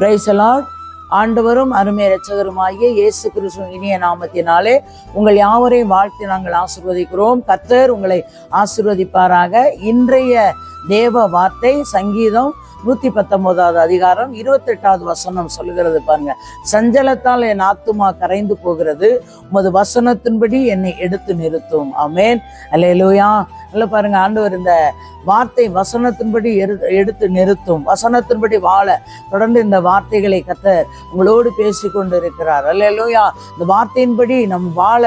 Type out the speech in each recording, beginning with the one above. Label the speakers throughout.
Speaker 1: பிரைசலாட் ஆண்டவரும் அருமை இரட்சகருமாகிய இயேசு கிறிஸ்து இனிய நாமத்தினாலே உங்கள் யாவரையும் வாழ்த்தி நாங்கள் ஆசிர்வதிக்கிறோம். கத்தர் உங்களை ஆசிர்வதிப்பாராக. இன்றைய தேவ வார்த்தை சங்கீதம் நூத்தி பத்தொன்பதாவது அதிகாரம் இருபத்தெட்டாவது வசனம் சொல்லுகிறது பாருங்க. சஞ்சலத்தால் என் ஆத்துமா கரைந்து போகிறது. உமது வசனத்தின்படி என்னை எடுத்து நிறுத்தும். அமேன் அல்லேலூயா இல்லை பாருங்க ஆண்டவர் இந்த வார்த்தை வசனத்தின்படி எடுத்து நிறுத்தும். வசனத்தின்படி வாழ தொடர்ந்து இந்த வார்த்தைகளை கத்தர் உங்களோடு பேசி கொண்டு இருக்கிறார் அல்லையா இந்த வார்த்தையின்படி நம் வாழ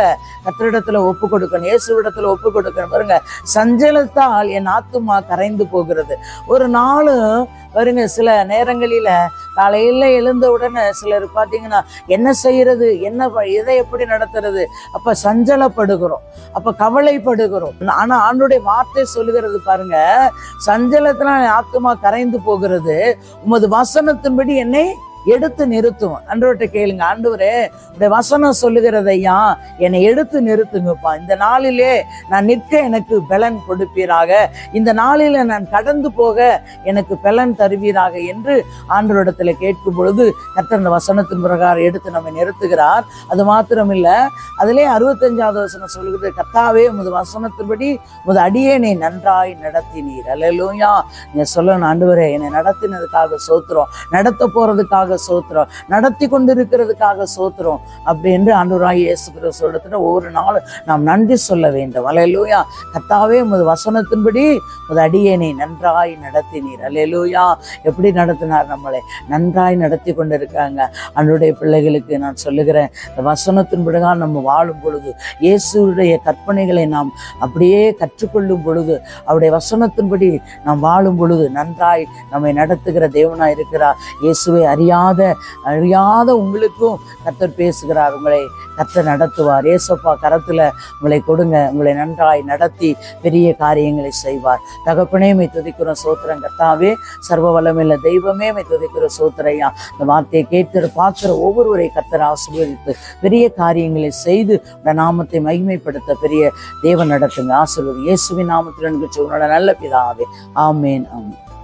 Speaker 1: கத்தரிடத்துல ஒப்பு கொடுக்கணும். இயேசுவிடத்துல ஒப்பு கொடுக்கணும். பாருங்க சஞ்சலத்தால் என் ஆத்துமா கரைந்து போகிறது. ஒரு நாளும் பாருங்க சில நேரங்களில காலையில் எழுந்த உடனே சிலர் பார்த்தீங்கன்னா என்ன செய்யறது? என்ன ப- எதை எப்படி நடத்துறது? அப்ப சஞ்சலப்படுகிறோம். அப்ப கவலைப்படுகிறோம். ஆனா ஆண்டுடைய வார்த்தை சொல்லுகிறது பாருங்க சஞ்சலத்தினால் என் ஆத்துமா கரைந்து போகிறது. உமது வசனத்தின்படி என்னை எடுத்து நிறுத்தும். அன்றவர்கிட்ட கேளுங்க ஆண்டவரே உடைய வசனம் சொல்லுகிறது ஐயா என்னை எடுத்து நிறுத்துங்கப்பா. இந்த நாளிலே நான் நிற்க எனக்கு பலன் கொடுப்பீராக. இந்த நாளில நான் கடந்து போக எனக்கு பலன் தருவீராக என்று ஆண்டவரிடத்துல கேட்கும் பொழுது கர்த்தர் அந்த வசனத்தின் பிரகாரம் எடுத்து நம்மை நிறுத்துகிறார். அது மாத்திரமில்ல அதிலே அறுபத்தஞ்சாவது வசனம் சொல்லுகிறது கத்தாவே உமது வசனத்தின்படி உமது அடியேனை நன்றாய் நடத்தினீர். அல்லேலூயா நீங்க சொல்லணும் ஆண்டவரே என்னை நடத்தினதுக்காக சோத்துறோம் நடத்த போறதுக்காக சோத்துறோம் நடத்தி கொண்டிருக்கிறதுக்காக சோத்துறோம் அப்படி அனுராய் ஆண்டவராய் இயேசு கிறிஸ்துவிடத்துல ஒவ்வொரு நாளும் நாம் நன்றி சொல்ல வேண்டும். அலையலூயா கத்தாவே உமது வசனத்தின்படி உமது அடியேனை நன்றாய் நடத்தினீர். அலையலூயா எப்படி நடத்தினார் நம்மளை? நன்றாய் நடத்தி கொண்டிருக்காங்க. அன்னுடைய பிள்ளைகளுக்கு நான் சொல்லுகிறேன் இந்த வசனத்தின்படிதான் நம்ம வாழும் பொழுது இயேசுடைய கற்பனைகளை நாம் அப்படியே கற்றுக்கொள்ளும் பொழுது அவருடைய வசனத்தின்படி நாம் வாழும் பொழுது நன்றாய் நம்மை நடத்துகிற தேவனாய் இருக்கிறார் இயேசுவை அறியா அறியாத அறியாத உங்களுக்கும் கத்தர் பேசுகிறார். உங்களை கர்த்தர் நடத்துவார். ஏசப்பா கரத்தில் உங்களை கொடுங்க. உங்களை நன்றாய் நடத்தி பெரிய காரியங்களை செய்வார். தகப்பனே மை சோத்திரம் கத்தாவே சர்வ வல்லமையுள்ள தெய்வமே மை துதிக்கிற சோத்திரையா இந்த வார்த்தையை கேட்கிற பார்க்கிற ஒவ்வொருவரை கத்தர் ஆசீர்வதித்து பெரிய காரியங்களை செய்து நாமத்தை மகிமைப்படுத்த பெரிய தேவன் நடத்துங்க. ஆசீர்வதி இயேசுவின் நாமத்தில் எனக்கு உன்னோட நல்ல பிதாவே. ஆமேன் ஆமேன்.